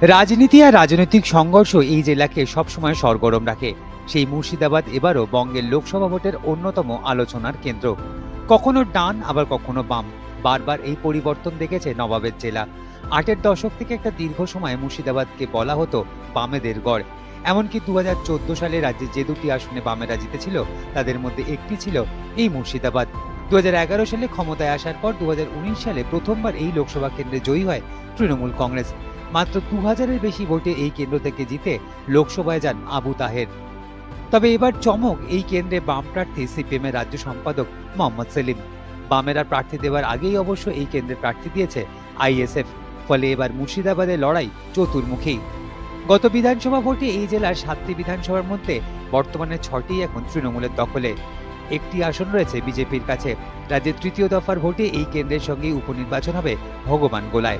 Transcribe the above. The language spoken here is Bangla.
রাজনীতি আর রাজনৈতিক সংঘর্ষ এই জেলাকে সবসময় সরগরম রাখে। সেই মুর্শিদাবাদ এবারও বঙ্গের লোকসভা ভোটের অন্যতম আলোচনার কেন্দ্র। কখনো ডান, আবার কখনো বাম। বারবার এই পরিবর্তন দেখেছে নবাবের জেলা। আটের দশক থেকে একটা দীর্ঘ সময় মুর্শিদাবাদকে বলা হতো বামেদের গড়। এমনকি দু হাজার চোদ্দ সালে রাজ্যে যে দুটি আসনে বামেরা জিতেছিল তাদের মধ্যে একটি ছিল এই মুর্শিদাবাদ। দু হাজার এগারো সালে ক্ষমতায় আসার পর দু হাজার উনিশ সালে প্রথমবার এই লোকসভা কেন্দ্রে জয়ী হয় তৃণমূল কংগ্রেস। মাত্র দু হাজারের বেশি ভোটে এই কেন্দ্র থেকে জিতে লোকসভায় যান আবু তাহের। তবে এবার চমক এই কেন্দ্রে বাম প্রার্থী সিপিএম এর রাজ্য সম্পাদক মোহাম্মদ সেলিম। বামেরা প্রার্থী দেওয়ার আগেই অবশ্য এই কেন্দ্রে প্রার্থী দিয়েছে আইএসএফ, ফলে এবার মুর্শিদাবাদের লড়াই চতুর্মুখী। গত বিধানসভা ভোটে এই জেলার সাতটি বিধানসভার মধ্যে বর্তমানে ছটি এখন তৃণমূলের দখলে। একটি আসন রয়েছে বিজেপির কাছে। রাজ্যের তৃতীয় দফার ভোটে এই কেন্দ্রের সঙ্গে উপনির্বাচন হবে ভগবান গোলায়।